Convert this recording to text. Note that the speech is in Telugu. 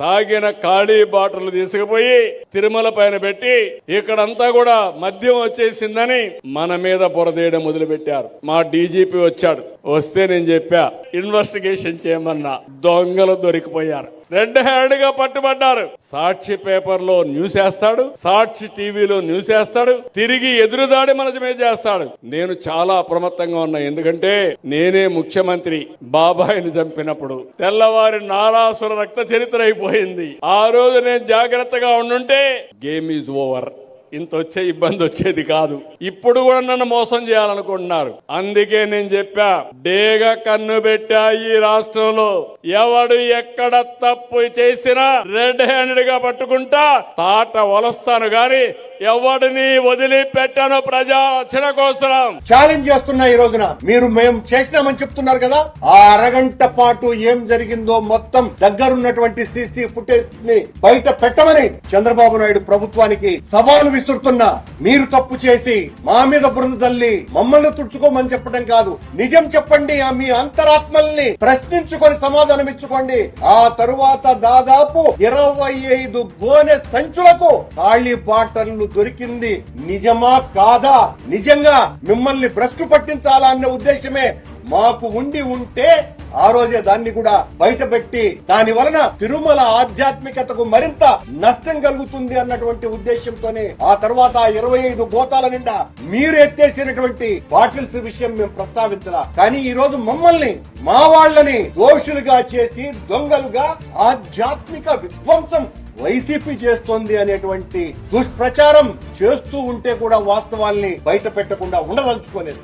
తాగిన ఖాళీ బాటలు తీసుకుపోయి తిరుమల పైన పెట్టి ఇక్కడంతా కూడా మద్యం వచ్చేసిందని మన మీద బురదేయడం మొదలుపెట్టారు. మా డీజీపీ వచ్చాడు. వస్తే నేను చెప్పా ఇన్వెస్టిగేషన్ చేయమన్నా దొంగలు దొరికిపోయారు. రెడ్ హ్యాండ్గా పట్టుబడ్డారు. సాక్షి పేపర్లో న్యూస్ వేస్తాడు సాక్షి టీవీలో న్యూస్ వేస్తాడు తిరిగి ఎదురుదాడి మన మీద చేస్తాడు. నేను చాలా అప్రమత్తంగా ఉన్నా ఎందుకంటే నేనే ముఖ్యమంత్రి బాబాయిని చంపినప్పుడు తెల్లవారి నారాసుర రక్త చరిత్ర అయిపోయింది. ఆ రోజు నేను జాగ్రత్తగా ఉండుంటే గేమ్ ఈజ్ ఓవర్ ఇంత వచ్చే ఇబ్బంది వచ్చేది కాదు. ఇప్పుడు కూడా నన్ను మోసం చేయాలనుకుంటున్నారు. అందుకే నేను చెప్పా డేగ కన్ను పెట్టా ఈ రాష్ట్రంలో. ఎవడు ఎక్కడ తప్పు చేసినా రెడ్ హ్యాండెడ్గా పట్టుకుంటా తాట వలస్తాను గాని ఎవడిని వదిలిపెట్టను ప్రజా రక్షణ కోసం ఛాలెంజ్ చేస్తున్నా ఈ రోజున. మీరు మేము చేసినామని చెప్తున్నారు కదా? ఆ అరగంట పాటు ఏం జరిగిందో మొత్తం దగ్గరున్నటువంటి సీసీ ఫుటేజ్ని బయట పెట్టమని చంద్రబాబు నాయుడు ప్రభుత్వానికి సవాలు విసురుతున్నా. మీరు తప్పు చేసి మా మీద బురద తల్లి మమ్మల్ని తుడుచుకోమని చెప్పడం కాదు. నిజం చెప్పండి ఆ మీ అంతరాత్మల్ని ప్రశ్నించుకొని సమాధానం ఇచ్చుకోండి. ఆ తరువాత దాదాపు ఇరవై ఐదు గోనె సంచులకు తాళి బాటర్లు దొరికింది నిజమా కాదా? నిజంగా మిమ్మల్ని భ్రష్టు పట్టించాలా అన్న ఉద్దేశమే మాకు ఉండి ఉంటే ఆ రోజే దాన్ని కూడా బయటపెట్టి దాని వలన తిరుమల ఆధ్యాత్మికతకు మరింత నష్టం కలుగుతుంది అన్నటువంటి ఉద్దేశంతోనే ఆ తర్వాత ఇరవై ఐదు గోతాల నిండా మీరు ఎత్తేసినటువంటి బాటిల్స్ విషయం మేము ప్రస్తావించలా. కానీ ఈ రోజు మమ్మల్ని మా వాళ్ళని దోషులుగా చేసి దొంగలుగా ఆధ్యాత్మిక విధ్వంసం వైసీపీ చేస్తోంది అనేటువంటి దుష్ప్రచారం చేస్తూ ఉంటే కూడా వాస్తవాల్ని బయట పెట్టకుండా ఉండదలుచుకోలేదు.